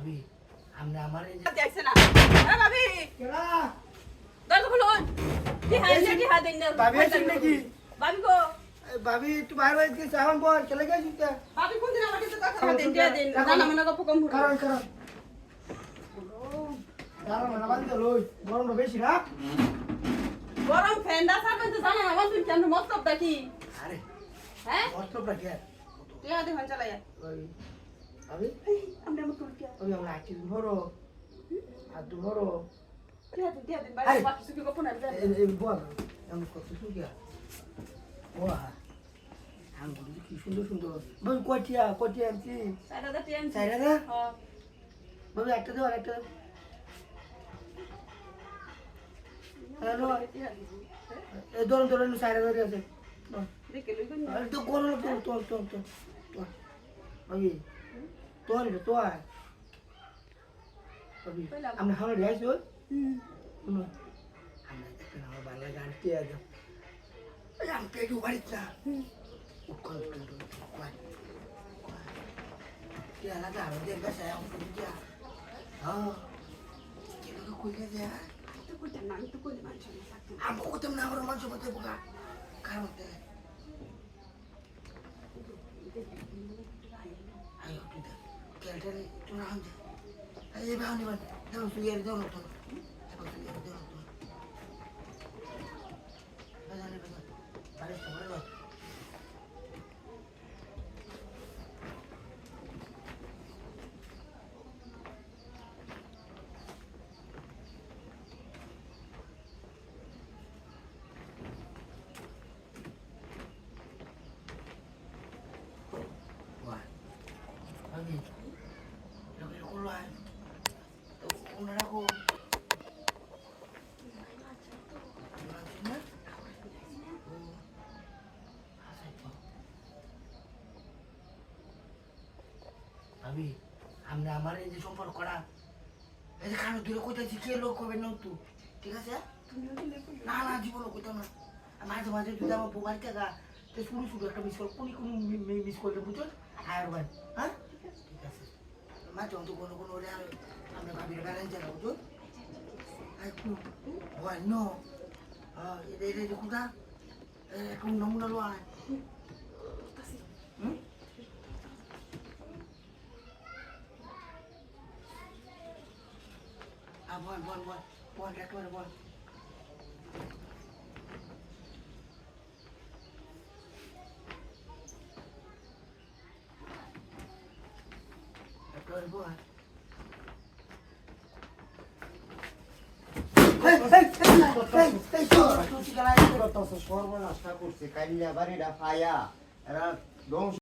ভাবি আপনি আমার দেখছে না। হ্যাঁ ভাবি! দরজা খুলুন। কি হাই না কি হাই দেন না ভাবি আছেন নাকি? ভাবি গো। ভাবি একটু বাইরে বাইরে গেছে এখন বল চলে গেছিস তো ভাবি কোন দিন আমাকে তো কথা দেন দিয়ে দেন জানা মনে গপ কম হলো কারণ কারণ। দাঁড়ান না বান্ধে লই। গরমটা বেশি না? গরম ফ্যানটা সারবেন তো জানা না বলছেন কেন মতলব কি? আরে হ্যাঁ? অস্ত্রটা কি তুই হাতে ফ্যান চালাই ওই ভাবি? আমরা তুলকে ওই আমরা আটি ধরো আর ধরো তুই হাতে দিয়ে দেন বাইরে বাকি সুকি গপ না এই এই বল এমন কত সুখিয়া ও আঙ্গুলি কি সুন্দর সুন্দর ভাবি কটিয়া কটিয়া আনছি সাইডা দা টিএন চাই না হ্যাঁ ভাবি একটা দাও একটা দাও। হ্যালো এই ধরুন ধরুন সাইডে ধরে আছে। দেখে লই তো গরম তোল তোল তোল তোল তোল ভাবি তোল রে তোল ভাবি আমরা হাওড়া যাইছি ওই আমরা একটা আমার বাংলা গান টিয়া দাও এই আমি পেটু বাড়িত না লাগা আমাদের কাছে আমার টিয়া হ্যাঁ। কেন কই গেছে তো আমি তো মানুষ না আমার মানুষ মধ্যে বোকা Dari Tuhan. Ayo bangun, bangun. Langsung dia di dalam motor. আমি আমি আমার এই যে সম্পর্ক করা এই যে খানো দূরে কোথায় কে লোক করবে না তো ঠিক আছে? না না জীবন কোথাও না। আর মাঝে মাঝে যদি আমার বোকার টাকা তো শুরু শুরু একটা মিস কল কোনি কোন মিস করলে বুঝো? আর ভাই হ্যাঁ? ঠিক আছে। মাঝে মতো কোনো কোনো ওরে আর আমরা ভাবির বেড়াই যাব বুঝো? কোন হয় ন। এটা এটা কোথা কোন নমুনা লো আয় হুম? আ বল বল বল বল একেবারে বল একেবারে বল এই, এই, এই, এই, এই, শোন, তুই কি গালায়? সর্বনাশটা করছে